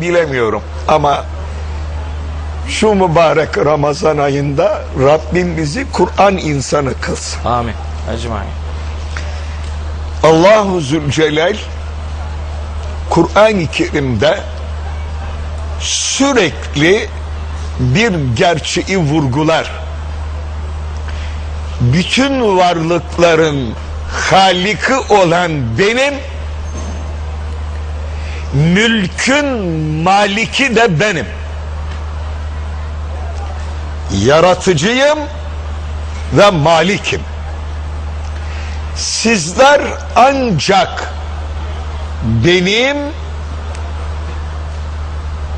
bilemiyorum ama şu mübarek Ramazan ayında Rabbim bizi Kur'an insanı kılsın. Amin. Ecmaîn. Allahu Zülcelal Kur'an-ı Kerim'de sürekli bir gerçeği vurgular. Bütün varlıkların haliki olan benim, mülkün maliki de benim. Yaratıcıyım ve malikim. Sizler ancak benim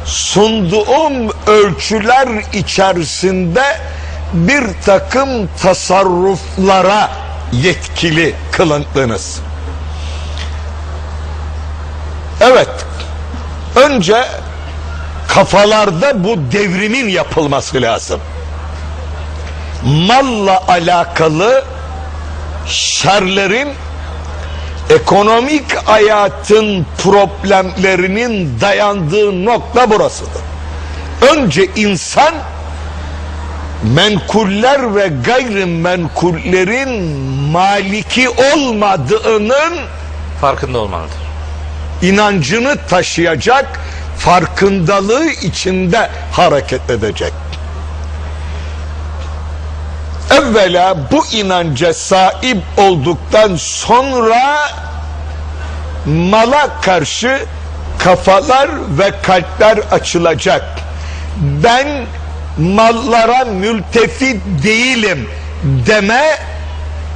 sunduğum ölçüler içerisinde bir takım tasarruflara yetkili kılındınız. Evet, önce kafalarda bu devrimin yapılması lazım. Malla alakalı şerlerin ekonomik hayatın problemlerinin dayandığı nokta burasıdır. Önce insan menkuller ve gayrimenkullerin maliki olmadığının Farkında olmalıdır. İnancını taşıyacak, farkındalığı içinde hareket edecek. Evvela bu inanca sahip olduktan sonra mala karşı kafalar ve kalpler açılacak. Ben mallara mültefit değilim deme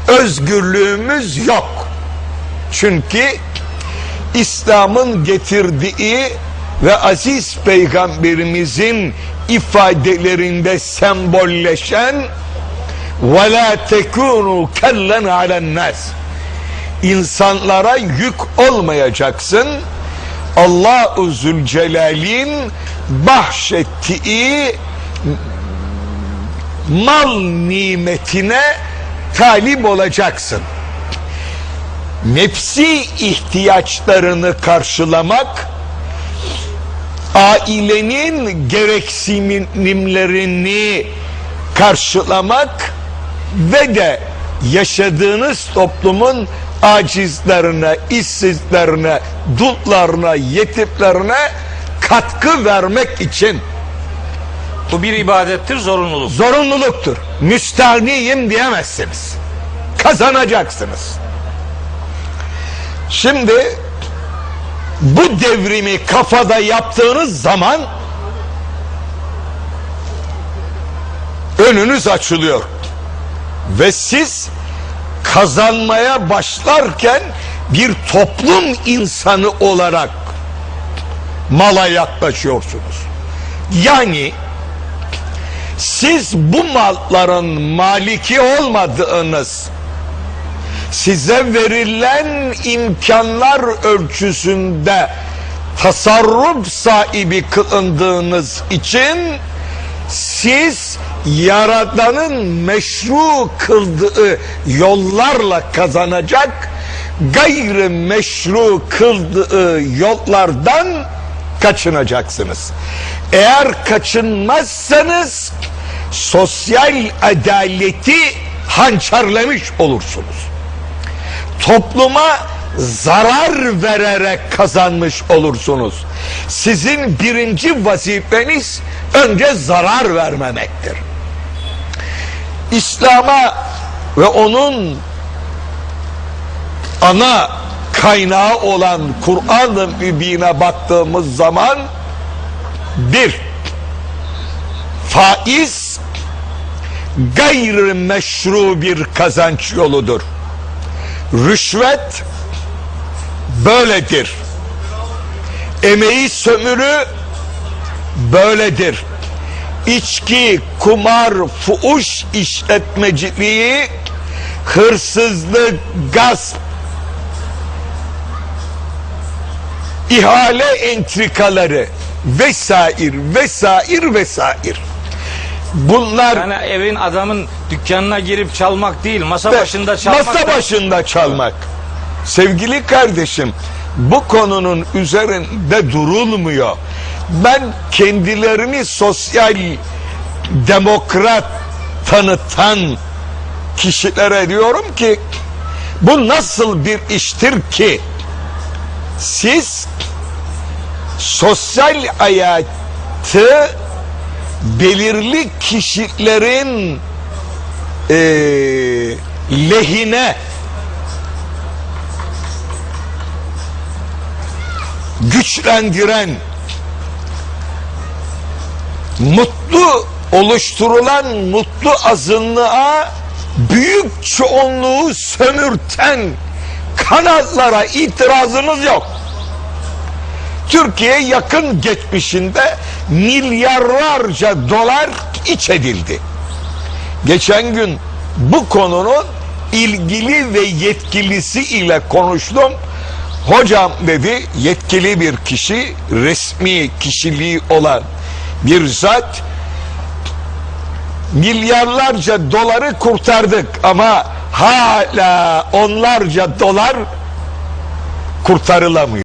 özgürlüğümüz yok. Çünkü İslam'ın getirdiği ve aziz peygamberimizin ifadelerinde sembolleşen ve la tekunu kellen alen nas insanlara yük olmayacaksın. Allah-u Zülcelal'in bahşettiği mal nimetine talip olacaksın nefsi ihtiyaçlarını karşılamak, ailenin gereksinimlerini karşılamak ve de yaşadığınız toplumun acizlerine, işsizlerine, dullarına, yetimlerine katkı vermek için Bu bir ibadettir, zorunluluk. zorunluluktur. Müstahniyim diyemezsiniz. Kazanacaksınız. Şimdi bu devrimi kafada yaptığınız zaman önünüz açılıyor. Ve siz kazanmaya başlarken bir toplum insanı olarak mala yaklaşıyorsunuz. Yani siz bu malların maliki olmadığınız size verilen imkanlar ölçüsünde tasarruf sahibi kılındığınız için siz yaradanın meşru kıldığı yollarla kazanacak gayri meşru kıldığı yollardan kaçınacaksınız. Eğer kaçınmazsanız sosyal adaleti hançerlemiş olursunuz. Topluma zarar vererek kazanmış olursunuz. Sizin birinci vazifeniz önce zarar vermemektir. İslam'a ve onun ana kaynağı olan Kur'an-ı Mübin'e baktığımız zaman bir faiz gayri meşru bir kazanç yoludur. Rüşvet böyledir. Emeği sömürü böyledir. İçki, kumar, fuhuş işletmeciliği, hırsızlık, gasp, ihale entrikaları vesaire vesaire vesaire. Bunlar Yani evin adamın dükkanına girip çalmak değil, masa de- başında çalmak. Masa da- başında çalmak. Sevgili kardeşim, bu konunun üzerinde durulmuyor. Ben kendilerini sosyal demokrat tanıtan kişilere diyorum ki bu nasıl bir iştir ki siz sosyal hayatı belirli kişilerin eee lehine güçlendiren mutlu oluşturulan mutlu azınlığa büyük çoğunluğu sömürten kanallara itirazınız yok. Türkiye yakın geçmişinde milyarlarca dolar iç edildi. Geçen gün bu konunun ilgili ve yetkilisi ile konuştum. Hocam dedi yetkili bir kişi, resmi kişiliği olan bir zat milyarlarca doları kurtardık ama hala onlarca dolar kurtarılamıyor.